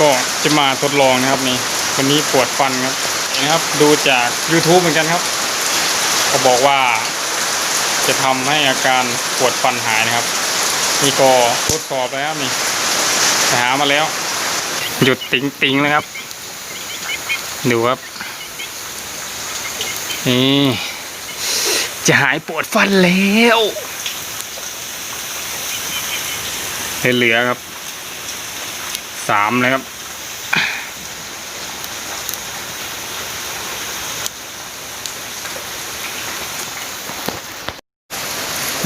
ก็จะมาทดลองนะครับนี่วันนี้ปวดฟันครับนะครับดูจาก YouTube เหมือนกันครับเขาบอกว่า จะทำให้อาการปวดฟันหายนะครับ นี่ก็ทดสอบแล้วนี่ไปหามาแล้ว หยุดติงติงๆเลยครับ ดูครับนี่จะหายปวดฟันแล้วเหลือครับ สามเลยครับ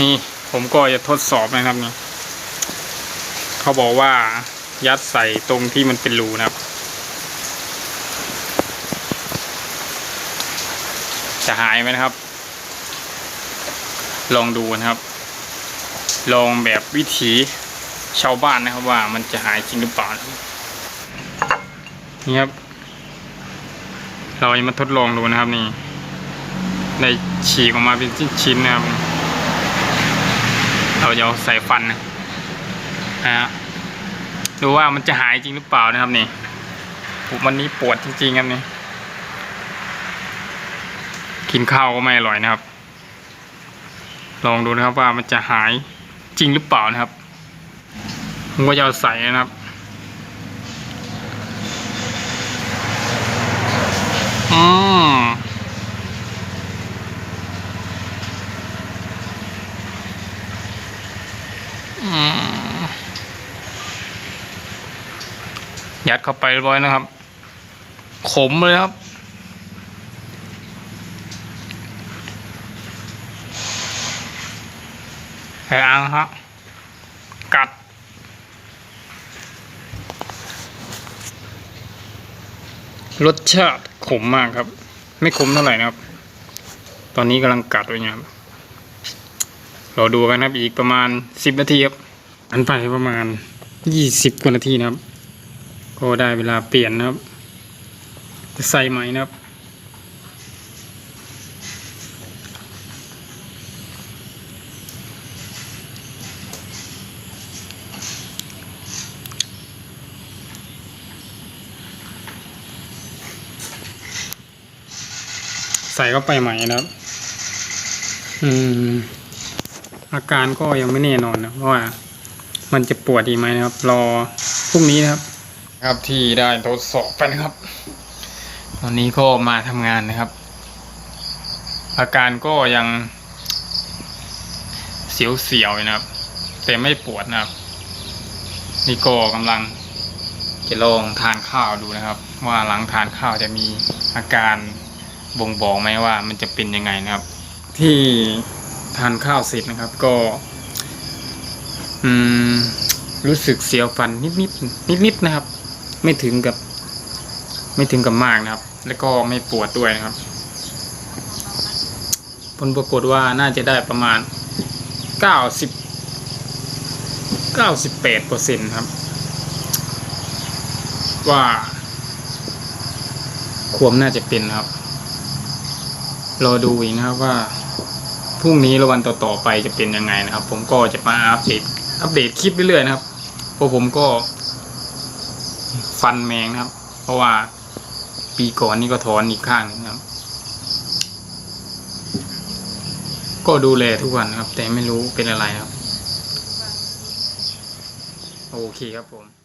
นี่ผมก็จะทดสอบนะครับนี่เขาบอกว่ายัดใส่ตรงที่มันเป็นรูนะครับ จะหายไหมนะครับ ลองดูนะครับ ลองแบบวิถี ชาวบ้านนะครับว่ามันจะหายจริงหรือเปล่านี่ครับ เราจะมาทดลองดูนะครับนี่ในฉีกออกมาเป็นชิ้นๆนะครับ เราจะเอาใส่ฟันนะนะฮะดูว่ามันจะหายจริงหรือเปล่านะครับนี่ผมวันนี้ปวดจริงๆครับนี่กินข้าวก็ไม่อร่อยนะครับ ลองดูนะครับว่ามันจะหายจริงหรือเปล่านะครับ ผมก็จะเอาใส่นะครับอืมอืมยัดเข้าไปเรียบร้อยนะครับ ขมเลยครับไอ้อังฮะกั รสชาติขมมากครับ ไม่ขมเท่าไหร่นะครับ ตอนนี้กำลังกัดไว้เนี่ยครับรอดูกันครับอีกประมาณสิบนาทีครับอันไปประมาณยี่สิบกว่านาทีนะครับ ก็ได้เวลาเปลี่ยนนะครับจะใส่ใหม่นะครับ ใส่เข้าไปใหม่นะครับ อืม อาการก็ยังไม่แน่นอนนะเพราะว่ามันจะปวดดีกไหมนะครับ รอพรุ่งนี้นะครับ ครับที่ได้ทดสอบไปนะครับตอนนี้ก็มาทำงานนะครับ อาการก็ยังเสียวๆอยู่นะครับ แต่ไม่ปวดนะครับ นี่ก็กำลังจะลองทานข้าวดูนะครับ ว่าหลังทานข้าวจะมีอาการ บ่งบอกไหมว่ามันจะเป็นยังไงนะครับ ที่ทานข้าวเสร็จนะครับก็ อืม รู้สึกเสียวฟันนิดนิดนิดนิดนะครับ ไม่ถึงกับ ไม่ถึงกับมากนะครับ แล้วก็ไม่ปวดด้วยนะครับ ผลปรากฏว่าน่าจะได้ประมาณเก้าสิบเก้าสิบแปดเปอร์เซ็นครับ ว่า ความน่าจะเป็นนะครับ รอดูอีกนะครับว่าพรุ่งนี้หรือวันต่อๆไปจะเป็นยังไงนะครับ ผมก็จะมาอัปเดตอัปเดตคลิปเรื่อยๆนะครับเพราะผมก็ฟันแมงนะครับ เพราะว่าปีก่อนนี่ก็ถอนอีกข้างนึงนะครับ ก็ดูแลทุกวันครับ แต่ไม่รู้เป็นอะไรครับ โอเคครับผม